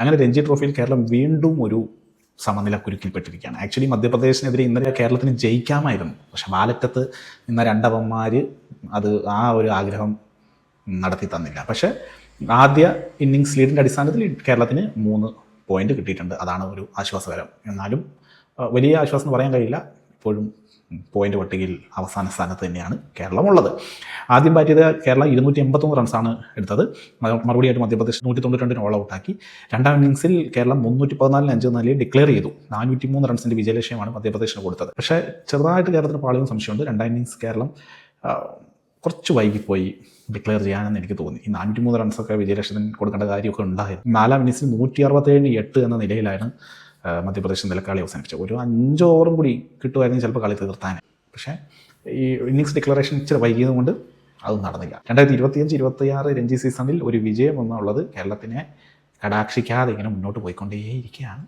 അങ്ങനെ രഞ്ജി ട്രോഫിയിൽ കേരളം വീണ്ടും ഒരു സമനില കുരുക്കിൽപ്പെട്ടിരിക്കുകയാണ്. ആക്ച്വലി മധ്യപ്രദേശിനെതിരെ ഇന്നലെ കേരളത്തിന് ജയിക്കാമായിരുന്നു. പക്ഷെ വാലറ്റത്ത് നിന്ന രണ്ടവന്മാർ അത് ആ ഒരു ആഗ്രഹം നടത്തി തന്നില്ല. പക്ഷേ ആദ്യ ഇന്നിങ്സ് ലീഡിന്റെ അടിസ്ഥാനത്തിൽ കേരളത്തിന് മൂന്ന് പോയിന്റ് കിട്ടിയിട്ടുണ്ട്. അതാണ് ഒരു ആശ്വാസകരം. എന്നാലും വലിയ ആശ്വാസം എന്ന് പറയാൻ കഴിയില്ല. ഇപ്പോഴും പോയിന്റ് പട്ടികയിൽ അവസാന സ്ഥാനത്ത് തന്നെയാണ് കേരളം ഉള്ളത് ആദ്യം ബാറ്റ് ചെയ്ത കേരളം ഇരുന്നൂറ്റി എൺപത്തൊന്ന് റൺസാണ് എടുത്തത്. മറുപടിയായിട്ട് മധ്യപ്രദേശ് നൂറ്റി തൊണ്ണൂറ്റി ഓൾ ഔട്ടാക്കി രണ്ടാം ഇന്നിങ്സിൽ കേരളം മുന്നൂറ്റി പതിനാലിന് അഞ്ച് നിലയിൽ ഡിക്ലെയർ ചെയ്തു. നാനൂറ്റി മൂന്ന് റൺസിന്റെ വിജയലക്ഷ്യമാണ് മധ്യപ്രദേശിന് കൊടുത്തത്. പക്ഷേ ചെറുതായിട്ട് കേരളത്തിന് പാളിയും സംശയമുണ്ട്. രണ്ടാം ഇന്നിങ്സ് കേരളം കുറച്ച് വൈകിപ്പോയി ഡിക്ലെയർ ചെയ്യാനെന്ന് എനിക്ക് തോന്നി. ഈ നാനൂറ്റി മൂന്ന് റൺസൊക്കെ വിജയലക്ഷ്യത്തിന് കൊടുക്കേണ്ട കാര്യമൊക്കെ ഉണ്ടായിരുന്നു. നാലാം ഇന്നിങ്സിൽ നൂറ്റി അറുപത്തേഴ് എട്ട് എന്ന നിലയിലാണ് മധ്യപ്രദേശ് നിലക്കാളി അവസാനിപ്പിച്ചു. ഒരു അഞ്ച് ഓവറും കൂടി കിട്ടുമായിരുന്നു ചിലപ്പോൾ കളി തീർത്താൻ. പക്ഷേ ഈ ഇന്നിങ്സ് ഡിക്ലറേഷൻ ഇച്ചിരി വൈകിയത് കൊണ്ട് അത് നടന്നില്ല. രണ്ടായിരത്തി ഇരുപത്തിയഞ്ച് ഇരുപത്തിയാറ് രഞ്ജി സീസണിൽ ഒരു വിജയം എന്നുള്ളത് കേരളത്തിനെ കടാക്ഷിക്കാതെ ഇങ്ങനെ മുന്നോട്ട് പോയിക്കൊണ്ടേയിരിക്കുകയാണ്.